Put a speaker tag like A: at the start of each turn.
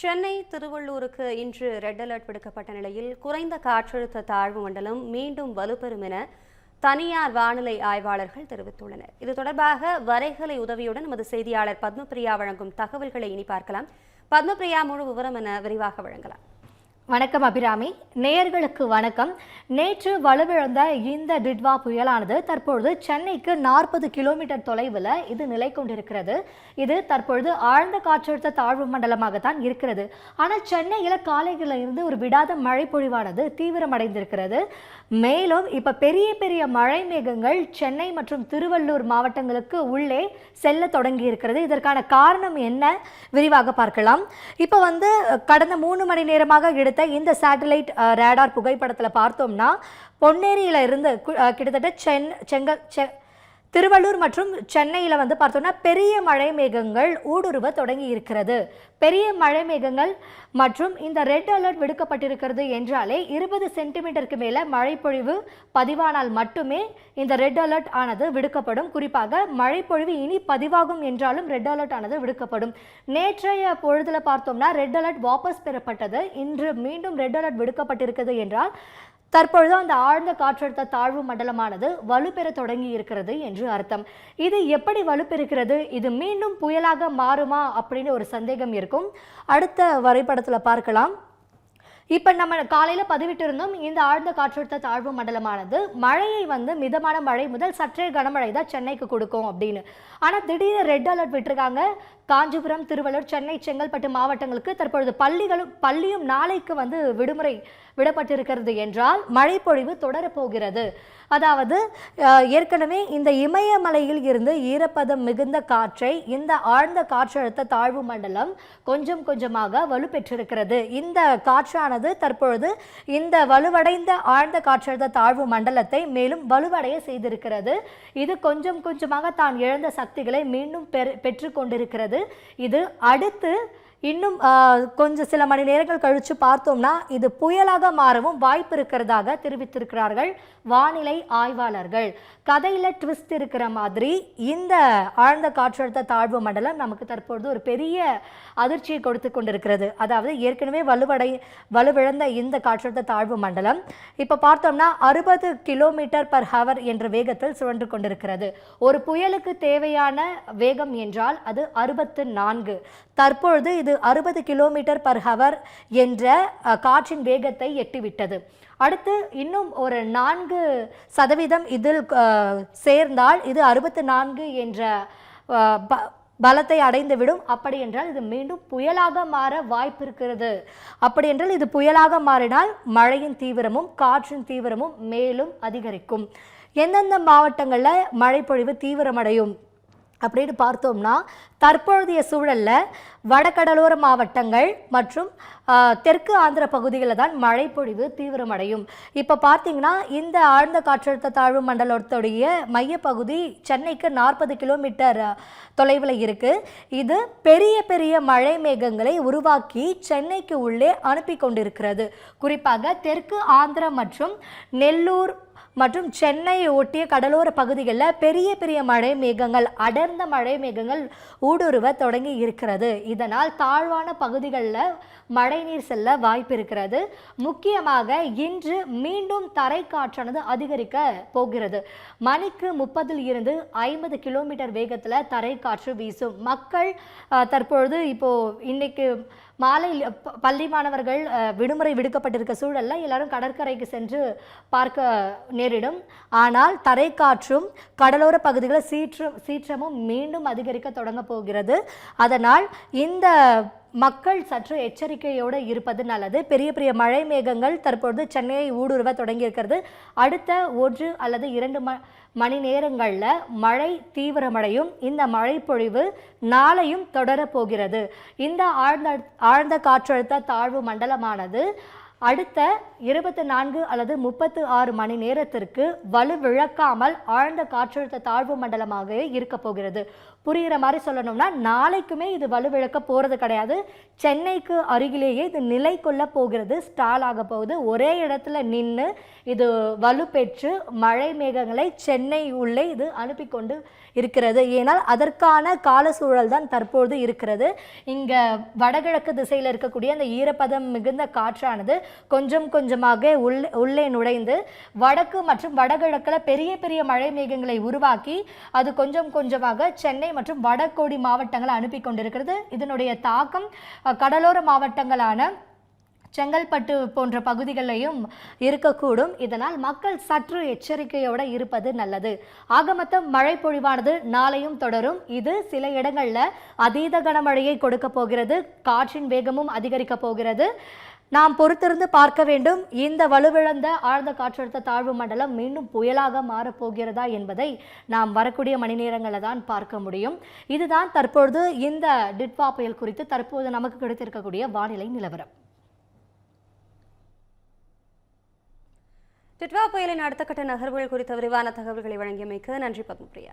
A: சென்னை திருவள்ளூருக்கு இன்று red alert விடுக்கப்பட்ட நிலையில் குறைந்த காற்றழுத்த தாழ்வு மண்டலம் மீண்டும் வலுப்பெறும் என தனியார் வானிலை ஆய்வாளர்கள் தெரிவித்துள்ளனர். இது தொடர்பாக வரைகலை உதவியுடன் நமது செய்தியாளர் பத்மபிரியா வழங்கும் தகவல்களை இனி பார்க்கலாம். பத்மபிரியா முழு விவரம் என விரிவாக வழங்கலாம்.
B: வணக்கம் அபிராமி. நேயர்களுக்கு வணக்கம். நேற்று வலுவிழந்த இந்த டிட்வா புயலானது தற்பொழுது சென்னைக்கு நாற்பது கிலோமீட்டர் தொலைவில் இது நிலை கொண்டிருக்கிறது. இது தற்பொழுது ஆழ்ந்த காற்றழுத்த தாழ்வு மண்டலமாகத்தான் இருக்கிறது. ஆனால் சென்னையில் காலைகளில் இருந்து ஒரு விடாத மழை பொழிவானது தீவிரமடைந்திருக்கிறது. மேலும் இப்போ பெரிய பெரிய மழை மேகங்கள் சென்னை மற்றும் திருவள்ளூர் மாவட்டங்களுக்கு உள்ளே செல்ல தொடங்கி இருக்கிறது இதற்கான காரணம் என்ன? விரிவாக பார்க்கலாம். இப்போ வந்து கடந்த மூணு மணி நேரமாக எடுத்த இந்த சேட்டலைட் ரேடார் புகைப்படத்தில் பார்த்தோம்னா பொன்னேரியில இருந்து கிட்டத்தட்ட சென் செங்கல் செ திருவள்ளூர் மற்றும் சென்னையில் வந்து பார்த்தோம்னா பெரிய மழை மேகங்கள் ஊடுருவ தொடங்கி இருக்கிறது. பெரிய மழை மேகங்கள் மற்றும் இந்த ரெட் அலர்ட் விடுக்கப்பட்டிருக்கிறது என்றாலே இருபது சென்டிமீட்டருக்கு மேலே மழைப்பொழிவு பதிவானால் மட்டுமே இந்த ரெட் அலர்ட் ஆனது விடுக்கப்படும். குறிப்பாக மழைப்பொழிவு இனி பதிவாகும் என்றாலும் ரெட் அலர்ட் ஆனது விடுக்கப்படும். நேற்றைய பொழுதில் பார்த்தோம்னா ரெட் அலர்ட் வாபஸ் பெறப்பட்டது. இன்று மீண்டும் ரெட் அலர்ட் விடுக்கப்பட்டிருக்கிறது என்றால் தற்பொழுது அந்த ஆழ்ந்த காற்றழுத்த தாழ்வு மண்டலமானது வலுப்பெற தொடங்கி இருக்கிறது என்று அர்த்தம். இது எப்படி வலுப்பெறுகிறது? இது மீண்டும் புயலாக மாறுமா? அப்படின்னு ஒரு சந்தேகம் இருக்கும். அடுத்த வரைபடத்தில் பார்க்கலாம். இப்போ நம்ம காலையில் பதிவிட்டிருந்தோம் இந்த ஆழ்ந்த காற்றழுத்த தாழ்வு மண்டலமானது மழையை வந்து மிதமான மழை முதல் சற்றே கனமழை தான் சென்னைக்கு கொடுக்கும் அப்படின்னு. ஆனால் திடீர்னு ரெட் அலர்ட் விட்டுருக்காங்க. காஞ்சிபுரம் திருவள்ளூர் சென்னை செங்கல்பட்டு மாவட்டங்களுக்கு தற்பொழுது பள்ளிகளும் பள்ளியும் நாளைக்கு வந்து விடுமுறை விடப்பட்டிருக்கிறது என்றால் மழைப்பொழிவு தொடரப்போகிறது. அதாவது ஏற்கனவே இந்த இமயமலையில் இருந்து ஈரப்பதம் மிகுந்த காற்றை இந்த ஆழ்ந்த காற்றழுத்த தாழ்வு மண்டலம் கொஞ்சம் கொஞ்சமாக வலுப்பெற்றிருக்கிறது. இந்த காற்றான காற்றானது தற்பொழுது இந்த வலுவடைந்த ஆழ்ந்த காற்றழுத்த தாழ்வு மண்டலத்தை மேலும் வலுவடைய செய்திருக்கிறது. இது கொஞ்சம் கொஞ்சமாக தான் இழந்த சக்திகளை மீண்டும் பெற்று கொண்டிருக்கிறது இது அடுத்து இன்னும் கொஞ்சம் சில மணி நேரங்கள் கழித்து பார்த்தோம்னா இது புயலாக மாறவும் வாய்ப்பு இருக்கிறதாக தெரிவித்திருக்கிறார்கள் வானிலை ஆய்வாளர்கள். கதையில் ட்விஸ்ட் இருக்கிற மாதிரி இந்த ஆழ்ந்த காற்றழுத்த தாழ்வு மண்டலம் நமக்கு தற்பொழுது ஒரு பெரிய அதிர்ச்சியை கொடுத்து கொண்டிருக்கிறது. அதாவது ஏற்கனவே வலுவடை வலுவிழந்த இந்த காற்றழுத்த தாழ்வு மண்டலம் இப்போ பார்த்தோம்னா அறுபது கிலோமீட்டர் பர் ஹவர் என்ற வேகத்தில் சுழன்று கொண்டிருக்கிறது. ஒரு புயலுக்கு தேவையான வேகம் என்றால் அது அறுபத்து நான்கு. தற்பொழுது இது அறுபது கிலோமீட்டர் பர் ஹவர் என்ற காற்றின் வேகத்தை எட்டிவிட்டது. அடுத்து இன்னும் ஒரு நான்கு சதவீதம் இதில் சேர்ந்தால் இது அறுபத்து நான்கு என்ற பலத்தை அடைந்துவிடும். அப்படி என்றால் இது மீண்டும் புயலாக மாற வாய்ப்பு இருக்கிறது. அப்படி என்றால் இது புயலாக மாறினால் மழையின் தீவிரமும் காற்றின் தீவிரமும் மேலும் அதிகரிக்கும். எந்தெந்த மாவட்டங்களில் மழைப்பொழிவு தீவிரமடையும்? அப்படின்னு பார்த்தோம்னா தற்பொழுதைய சூழலில் வடகடலோர மாவட்டங்கள் மற்றும் தெற்கு ஆந்திர பகுதிகளில் தான் மழைப்பொழிவு தீவிரமடையும். இப்போ பார்த்தீங்கன்னா இந்த ஆழ்ந்த காற்றழுத்த தாழ்வு மண்டலத்துடைய மையப்பகுதி சென்னைக்கு நாற்பது கிலோமீட்டர் தொலைவில் இருக்குது இது பெரிய பெரிய மழை மேகங்களை உருவாக்கி சென்னைக்கு உள்ளே அனுப்பி கொண்டிருக்கிறது. குறிப்பாக தெற்கு ஆந்திரா மற்றும் நெல்லூர் மற்றும் சென்னையை ஒட்டிய கடலோர பகுதிகளில் பெரிய பெரிய மழை மேகங்கள் அடர்ந்த மழை மேகங்கள் ஊடுருவ தொடங்கி இருக்கிறது. இதனால் தாழ்வான பகுதிகளில் மழைநீர் செல்ல வாய்ப்பு இருக்கிறது முக்கியமாக இன்று மீண்டும் தரைக்காற்றானது அதிகரிக்க போகிறது. மணிக்கு முப்பதில் இருந்து ஐம்பது கிலோமீட்டர் வேகத்தில் தரைக்காற்று வீசும். மக்கள் தற்பொழுது இப்போ இன்னைக்கு மாலை ப- பள்ளி மாணவர்கள் விடுமுறை விடுக்கப்பட்டிருக்க சூழலில் எல்லாரும் கடற்கரைக்கு சென்று பார்க்க நேரிடும். ஆனால் தரைக்காற்றும் கடலோர பகுதிகளில் சீற்றம் சீற்றமும் மீண்டும் அதிகரிக்க தொடங்க போகிறது. அதனால் இந்த மக்கள் சற்று எச்சரிக்கையோடு இருப்பது நல்லது. பெரிய பெரிய மழை மேகங்கள் தற்பொழுது சென்னையை ஊடுருவ தொடங்கியிருக்கிறது அடுத்த ஒன்று அல்லது இரண்டு ம மணி நேரங்களில் மழை தீவிரமடையும் இந்த மழை பொழிவு நாளையும் தொடரப்போகிறது இந்த ஆழ்ந்த ஆழ்ந்த காற்றழுத்த தாழ்வு மண்டலமானது அடுத்த இருபத்தி நான்கு அல்லது முப்பத்து ஆறு மணி நேரத்திற்கு வலுவிழக்காமல் ஆழ்ந்த காற்றழுத்த தாழ்வு மண்டலமாகவே இருக்க போகிறது. புரிகிற மாதிரி சொல்லணும்னா நாளைக்குமே இது வலுவிழக்க போகிறது கிடையாது. சென்னைக்கு அருகிலேயே இது நிலை கொள்ள போகிறது. ஸ்டால் ஆக போகுது. ஒரே இடத்துல நின்று இது வலுப்பெற்று மழை மேகங்களை சென்னை உள்ளே இது அனுப்பி கொண்டு இருக்கிறது. ஏனால் அதற்கான கால சூழல் தான் தற்போது இருக்கிறது. இங்கே வடகிழக்கு திசையில் இருக்கக்கூடிய அந்த ஈரப்பதம் மிகுந்த காற்றானது கொஞ்சம் கொஞ்சமாக உள்ளே உள்ளே நுழைந்து வடக்கு மற்றும் வடகிழக்கில் பெரிய பெரிய மழை மேகங்களை உருவாக்கி அது கொஞ்சம் கொஞ்சமாக சென்னை மற்றும் வடகோடி மாவட்டங்களை அனுப்பி கொண்டிருக்கிறது இதனுடைய தாக்கம் கடலோர மாவட்டங்களான செங்கல்பட்டு போன்ற பகுதிகளிலையும் இருக்கக்கூடும். இதனால் மக்கள் சற்று எச்சரிக்கையோடு இருப்பது நல்லது. ஆக மொத்தம் மழை பொழிவானது நாளையும் தொடரும். இது சில இடங்களில் அதீத கனமழையை கொடுக்க போகிறது. காற்றின் வேகமும் அதிகரிக்க போகிறது. நாம் பொறுத்திருந்து பார்க்க வேண்டும். இந்த வலுவிழந்த ஆழ்ந்த காற்றழுத்த தாழ்வு மண்டலம் மீண்டும் புயலாக மாறப்போகிறதா என்பதை நாம் வரக்கூடிய மணி நேரங்களில் தான் பார்க்க முடியும். இதுதான் தற்பொழுது இந்த டிட்வா புயல் குறித்து தற்போது நமக்கு கிடைத்திருக்கக்கூடிய வானிலை நிலவரம்.
A: டிட்வா புயலின் அடுத்த கட்ட நகர்வுகள் குறித்த விரிவான தகவல்களை வழங்கியமைக்கு நன்றி பத்மபிரியா.